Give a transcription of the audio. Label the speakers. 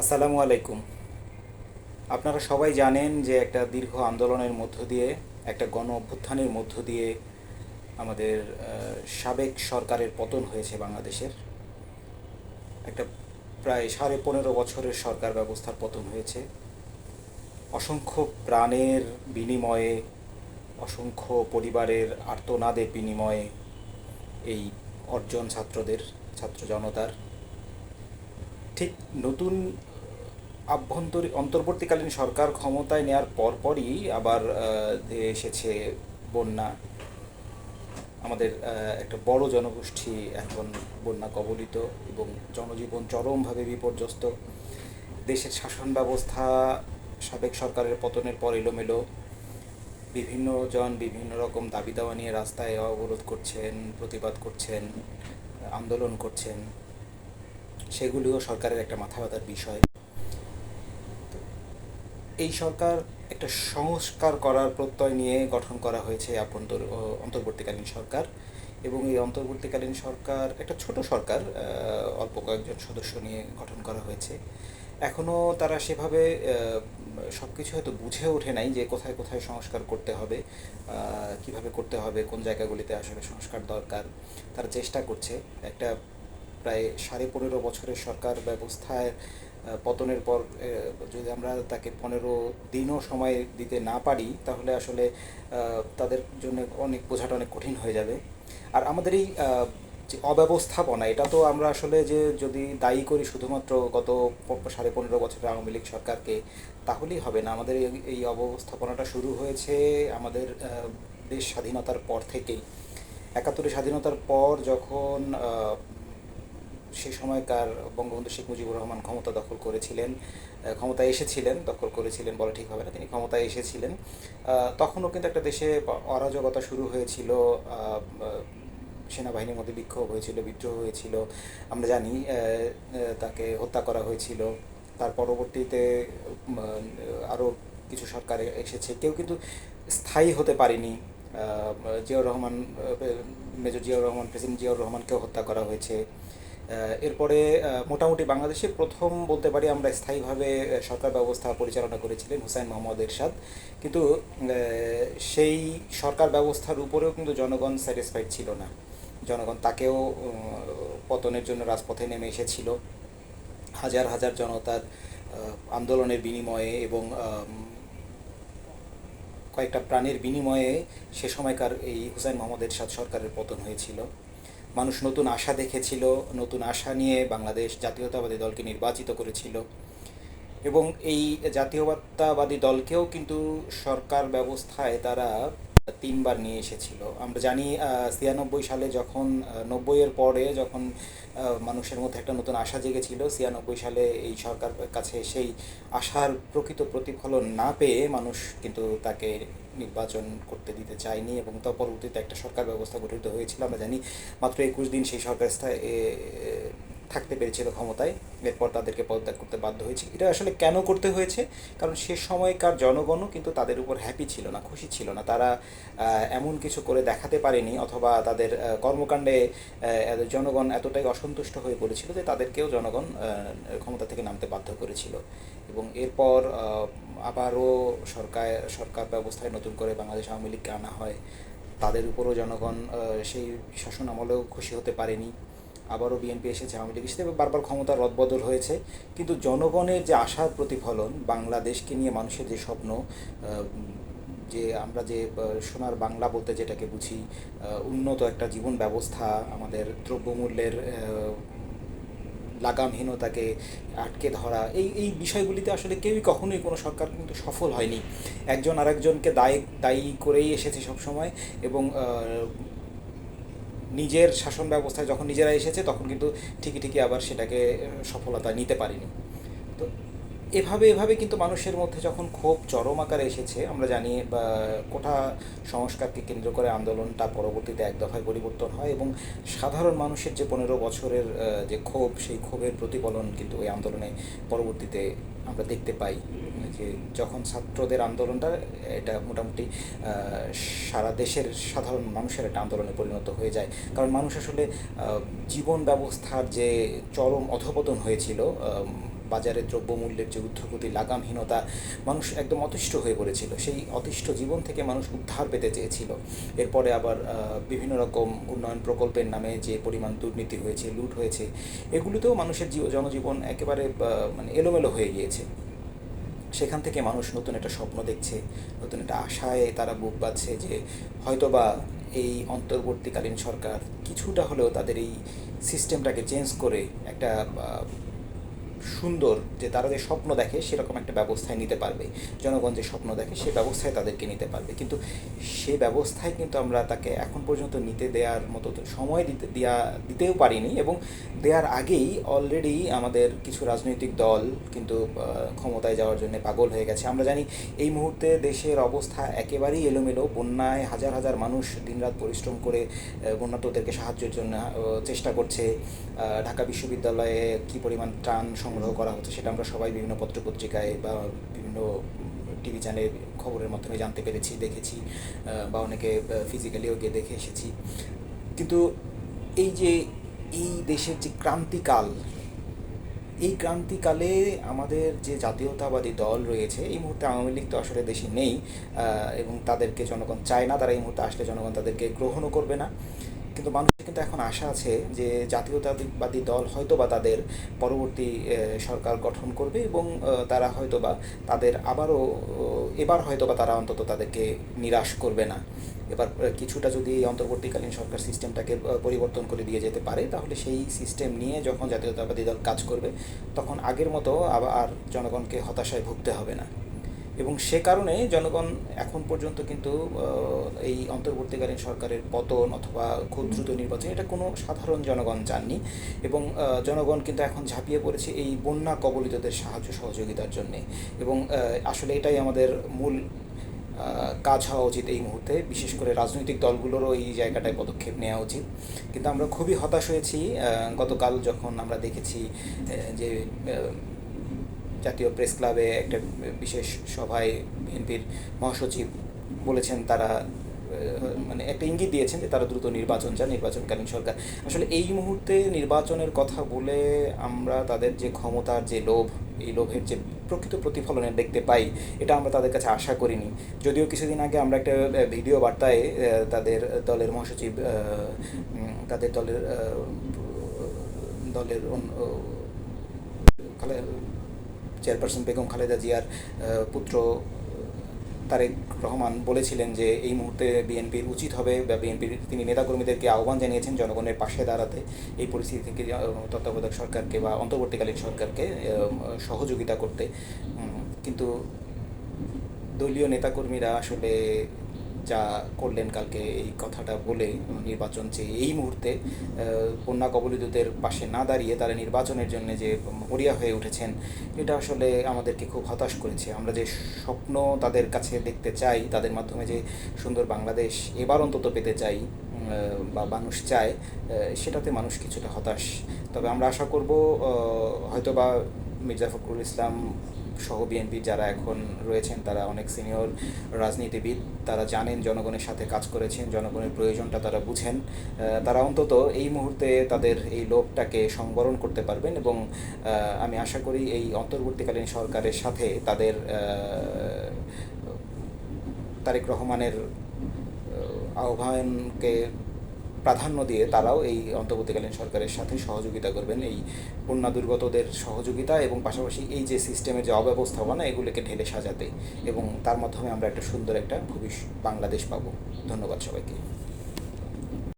Speaker 1: আসসালামু আলাইকুম। আপনারা সবাই জানেন যে একটা দীর্ঘ আন্দোলনের মধ্য দিয়ে, একটা গণ অভ্যুত্থানের মধ্য দিয়ে আমাদের সাবেক সরকারের পতন হয়েছে বাংলাদেশের। একটা প্রায় সাড়ে পনেরো বছরের সরকার ব্যবস্থার পতন হয়েছে। অসংখ্য প্রাণের বিনিময়ে, অসংখ্য পরিবারের আর্তনাদের বিনিময়ে এই অর্জন ছাত্রদের, ছাত্র জনতার ঠিক নতুন আভ্যন্তরীণ অন্তর্বর্তীকালীন সরকার ক্ষমতায় নেওয়ার পরপরই আবার এসেছে বন্যা। আমাদের একটা বড় জনগোষ্ঠী এখন বন্যা কবলিত এবং জনজীবন চরমভাবে বিপর্যস্ত। দেশের শাসন ব্যবস্থা সাবেক সরকারের পতনের পর এলোমেলো। বিভিন্ন জন বিভিন্ন রকম দাবি দাওয়া নিয়ে রাস্তায় অবরোধ করছেন, প্রতিবাদ করছেন, আন্দোলন করছেন। সেগুলিও সরকারের একটা মাথা ব্যথার বিষয়। এই সরকার একটা সংস্কার করার প্রত্যয় নিয়ে গঠন করা হয়েছে আভ্যন্তর অন্তর্বর্তীকালীন সরকার এবং এই অন্তর্বর্তীকালীন সরকার একটা ছোট সরকার অল্প কয়েকজন সদস্য নিয়ে গঠন করা হয়েছে। এখনও তারা সেভাবে সব কিছু হয়তো বুঝে ওঠে নাই যে কোথায় কোথায় সংস্কার করতে হবে কীভাবে করতে হবে, কোন জায়গাগুলিতে আসলে সংস্কার দরকার। তারা চেষ্টা করছে। একটা প্রায় সাড়ে পনেরো বছরের সরকার ব্যবস্থায় পতনের পর যদি আমরা তাকে পনেরো দিনও সময় দিতে না পারি, তাহলে আসলে তাদের জন্য অনেক, বোঝাটা অনেক কঠিন হয়ে যাবে। আর আমাদের এই যে অব্যবস্থাপনা, এটা তো আমরা আসলে যে যদি দায়ী করি শুধুমাত্র গত সাড়ে পনেরো বছরের আওয়ামী লীগ সরকারকে, তাহলেই হবে না। আমাদের এই- অব্যবস্থাপনাটা শুরু হয়েছে আমাদের দেশ স্বাধীনতার পর থেকেই। একাত্তরের স্বাধীনতার পর যখন সে সময়কার বঙ্গবন্ধু শেখ মুজিবুর রহমান ক্ষমতা দখল করেছিলেন ক্ষমতায় এসেছিলেন, দখল করেছিলেন বলা ঠিক হবে না, তিনি ক্ষমতায় এসেছিলেন। তখনও কিন্তু একটা দেশে অরাজকতা শুরু হয়েছিল সেনাবাহিনীর মধ্যে বিক্ষোভ হয়েছিল, বিদ্রোহ হয়েছিল, আমরা জানি তাকে হত্যা করা হয়েছিল। তার পরবর্তীতে আরও কিছু সরকার এসেছে। কেউ কিন্তু স্থায়ী হতে পারেনি জিয়াউর রহমান মেজর জিয়াউর রহমান, প্রেসিডেন্ট জিয়াউর রহমানকেও হত্যা করা হয়েছে। এরপরে মোটামুটি বাংলাদেশে প্রথম বলতে পারি আমরা স্থায়ীভাবে সরকার ব্যবস্থা পরিচালনা করেছিলেন হুসাইন মোহাম্মদ এরশাদ। কিন্তু সেই সরকার ব্যবস্থার উপরেও কিন্তু জনগণ স্যাটিসফাইড ছিল না। জনগণ তাকেও পতনের জন্য রাজপথে নেমে এসেছিল। হাজার হাজার জনতার আন্দোলনের বিনিময়ে এবং কয়েকটা প্রাণের বিনিময়ে সে সময়কার এই হুসাইন মোহাম্মদ এরশাদ সরকারের পতন হয়েছিল। মানুষ নতুন আশা দেখেছিল, নতুন আশা নিয়ে বাংলাদেশ জাতীয়তাবাদী দলকে নির্বাচিত করেছিল। এবং এই জাতীয়তাবাদী দলকেও কিন্তু সরকার ব্যবস্থায় তারা তিনবার নিয়ে এসেছিল। আমরা জানি ছিয়ানব্বই সালে যখন নব্বইয়ের পরে যখন মানুষের মধ্যে একটা নতুন আশা জেগেছিল, ছিয়ানব্বই সালে এই সরকার কাছে সেই আশার প্রকৃত প্রতিফলন না পেয়ে মানুষ কিন্তু তাকে নির্বাচন করতে দিতে চায়নি এবং তার পরবর্তীতে একটা সরকার ব্যবস্থা গঠিত হয়েছিল, আমরা জানি মাত্র একুশ দিন সেই সরকার থাকতে পেরেছিল ক্ষমতায়, এরপর তাদেরকে পদত্যাগ করতে বাধ্য হয়েছে। এটা আসলে কেন করতে হয়েছে? কারণ সে সময়কার জনগণও কিন্তু তাদের উপর হ্যাপি ছিল না, খুশি ছিল না। তারা এমন কিছু করে দেখাতে পারেনি অথবা তাদের কর্মকাণ্ডে জনগণ এতটাই অসন্তুষ্ট হয়ে পড়েছিল যে তাদেরকেও জনগণ ক্ষমতা থেকে নামতে বাধ্য করেছিল। এবং এরপর আবারও সরকার সরকার ব্যবস্থায় নতুন করে বাংলাদেশ আওয়ামী লীগকে আনা হয়। তাদের উপরও জনগণ সেই শাসন আমলেও খুশি হতে পারেনি। আবারও বিএনপি এসেছে আওয়ামী লীগ এসেছে বারবার ক্ষমতা রদবদল হয়েছে। কিন্তু জনগণের যে আশার প্রতিফলন, বাংলাদেশকে নিয়ে মানুষের যে স্বপ্ন যে আমরা যে সোনার বাংলা বলতে যেটাকে বুঝি উন্নত একটা জীবন ব্যবস্থা, আমাদের দ্রব্যমূল্যের লাগামহীনতাকে আটকে ধরা, এই এই বিষয়গুলিতে আসলে কেউই কখনোই কোনো সরকার কিন্তু সফল হয়নি। একজন আরেকজনকে দায়ী দায়ী করেই এসেছে সবসময়, এবং নিজের শাসন ব্যবস্থায় যখন নিজেরা এসেছে, তখন কিন্তু ঠিকই ঠিকই আবার সেটাকে সফলতা নিতে পারিনি। তো এভাবে এভাবে কিন্তু মানুষের মধ্যে যখন ক্ষোভ চরম আকারে এসেছে, আমরা জানি বা কোটা সংস্কারকে কেন্দ্র করে আন্দোলনটা পরবর্তীতে এক দফায় পরিবর্তন হয় এবং সাধারণ মানুষের যে পনেরো বছরের যে ক্ষোভ, সেই ক্ষোভের প্রতিফলন কিন্তু ওই আন্দোলনে পরবর্তীতে আমরা দেখতে পাই যে যখন ছাত্রদের আন্দোলনটা এটা মোটামুটি সারা দেশের সাধারণ মানুষের একটা আন্দোলনে পরিণত হয়ে যায়। কারণ মানুষ আসলে জীবন ব্যবস্থার যে চরম অধপতন হয়েছিল বাজারে দ্রব্যমূল্যের যে ঊর্ধ্বগতি, লাগামহীনতা, মানুষ একদম অতিষ্ঠ হয়ে পড়েছিল। সেই অতিষ্ঠ জীবন থেকে মানুষ উদ্ধার পেতে চেয়েছিল। এরপরে আবার বিভিন্ন রকম উন্নয়ন প্রকল্পের নামে যে পরিমাণ দুর্নীতি হয়েছে, লুট হয়েছে, এগুলোতেও মানুষের জীব, জনজীবন একেবারে মানে এলোমেলো হয়ে গিয়েছে। সেখান থেকে মানুষ নতুন একটা স্বপ্ন দেখছে, নতুন একটা আশায় তারা বুক বাঁধছে যে হয়তোবা এই অন্তর্বর্তীকালীন সরকার কিছুটা হলেও তাদের এই সিস্টেমটাকে চেঞ্জ করে একটা সুন্দর যে তারা যে স্বপ্ন দেখে সেরকম একটা ব্যবস্থায় নিতে পারবে। জনগণ যে স্বপ্ন দেখে সে ব্যবস্থায় তাদেরকে নিতে পারবে। কিন্তু সে ব্যবস্থায় কিন্তু আমরা তাকে এখন পর্যন্ত নিতে দেওয়ার মতো সময় দিতে দেওয়া দিতেও পারিনি এবং দেওয়ার আগেই অলরেডি আমাদের কিছু রাজনৈতিক দল কিন্তু ক্ষমতায় যাওয়ার জন্য পাগল হয়ে গেছে। আমরা জানি এই মুহূর্তে দেশের অবস্থা একেবারেই এলোমেলো। বন্যায় হাজার হাজার মানুষ দিনরাত পরিশ্রম করে বন্যাতদেরকে সাহায্যের জন্য চেষ্টা করছে। ঢাকা বিশ্ববিদ্যালয়ে কী পরিমাণ ত্রাণ সংগ্রহ করা হচ্ছে সেটা আমরা সবাই বিভিন্ন পত্রপত্রিকায় বা বিভিন্ন টিভি চ্যানেলে খবরের মাধ্যমে জানতে পেরেছি, দেখেছি বা অনেকে ফিজিক্যালিও গিয়ে দেখে এসেছি। কিন্তু এই যে এই দেশের যে ক্রান্তিকাল, এই ক্রান্তিকালে আমাদের যে জাতীয়তাবাদী দল রয়েছে, এই মুহূর্তে আওয়ামী লীগ তো আসলে দেশে নেই এবং তাদেরকে জনগণ চায় না, তারা এই মুহূর্তে আসলে জনগণ তাদেরকে গ্রহণও করবে না। কিন্তু মানুষের কিন্তু এখন আশা আছে যে জাতীয়তাবাদী দল হয়তো বা তাদের পরবর্তী সরকার গঠন করবে এবং তারা হয়তো বা তাদের আবারও এবার হয়তো বা তারা অন্তত তাদেরকে নিরাশ করবে না। এবার কিছুটা যদি অন্তর্বর্তীকালীন সরকার সিস্টেমটাকে পরিবর্তন করে দিয়ে যেতে পারে, তাহলে সেই সিস্টেম নিয়ে যখন জাতীয়তাবাদী দল কাজ করবে, তখন আগের মতো আবার আর জনগণকে হতাশায় ভুগতে হবে না। এবং সে কারণে জনগণ এখন পর্যন্ত কিন্তু এই অন্তর্বর্তীকালীন সরকারের পতন অথবা খুব দ্রুত নির্বাচন, এটা কোনো সাধারণ জনগণ চাননি এবং জনগণ কিন্তু এখন ঝাঁপিয়ে পড়েছে এই বন্যা কবলিতদের সাহায্য সহযোগিতার জন্যে এবং আসলে এটাই আমাদের মূল কাজ হওয়া উচিত এই মুহূর্তে, বিশেষ করে রাজনৈতিক দলগুলোরও এই জায়গাটায় পদক্ষেপ নেওয়া উচিত। কিন্তু আমরা খুবই হতাশ হয়েছি গতকাল যখন আমরা দেখেছি যে জাতীয় প্রেস ক্লাবে একটা বিশেষ সভায় বিএনপির মহাসচিব বলেছেন তারা মানে একটা ইঙ্গিত দিয়েছেন যে তারা দ্রুত নির্বাচন চান, নির্বাচনকালীন সরকার। আসলে এই মুহূর্তে নির্বাচনের কথা বলে আমরা তাদের যে ক্ষমতার যে লোভ, এই লোভের যে প্রকৃত প্রতিফলনের দেখতে পাই, এটা আমরা তাদের কাছে আশা করিনি। যদিও কিছুদিন আগে আমরা একটা ভিডিও বার্তায় তাদের দলের মহাসচিব তাদের দলের দলের চেয়ারপারসন বেগম খালেদা জিয়ার পুত্র তারেক রহমান বলেছিলেন যে এই মুহূর্তে বিএনপির উচিত হবে বা বিএনপির তিনি নেতাকর্মীদেরকে আহ্বান জানিয়েছেন জনগণের পাশে দাঁড়াতে। এই পরিস্থিতি থেকে তত্ত্বাবধায়ক সরকারকে বা অন্তর্বর্তীকালীন সরকারকে সহযোগিতা করতে। কিন্তু দলীয় নেতাকর্মীরা আসলে যা করলেন কালকে এই কথাটা বলে নির্বাচন চেয়ে এই মুহূর্তে বন্যা কবলিতদের পাশে না দাঁড়িয়ে তারা নির্বাচনের জন্য যে মরিয়া হয়ে উঠেছেন, এটা আসলে আমাদেরকে খুব হতাশ করেছে। আমরা যে স্বপ্ন তাদের কাছে দেখতে চাই, তাদের মাধ্যমে যে সুন্দর বাংলাদেশ এবার অন্তত পেতে চাই বা মানুষ চায় সেটাতে মানুষ কিছুটা হতাশ। তবে আমরা আশা করব হয়তো বা মির্জা ফখরুল ইসলাম সহ বিএনপি যারা এখন রয়েছেন, তারা অনেক সিনিয়র রাজনীতিবিদ, তারা জানেন জনগণের সাথে কাজ করেছেন, জনগণের প্রয়োজনটা তারা বুঝেন। তারা অন্তত এই মুহূর্তে তাদের এই লোভটাকে সংবরণ করতে পারবেন এবং আমি আশা করি এই অন্তর্বর্তীকালীন সরকারের সাথে তাদের তারেক রহমানের আহ্বানকে প্রাধান্য দিয়ে তারাও এই অন্তর্বর্তীকালীন সরকারের সাথে সহযোগিতা করবেন। এই বন্যা দুর্গতদের সহযোগিতা এবং পাশাপাশি এই যে সিস্টেমের যে অব্যবস্থাপনা, এগুলোকে ঢেলে সাজাতে এবং তার মাধ্যমে আমরা একটা সুন্দর একটা ভবিষ্যৎ বাংলাদেশ পাবো। ধন্যবাদ সবাইকে।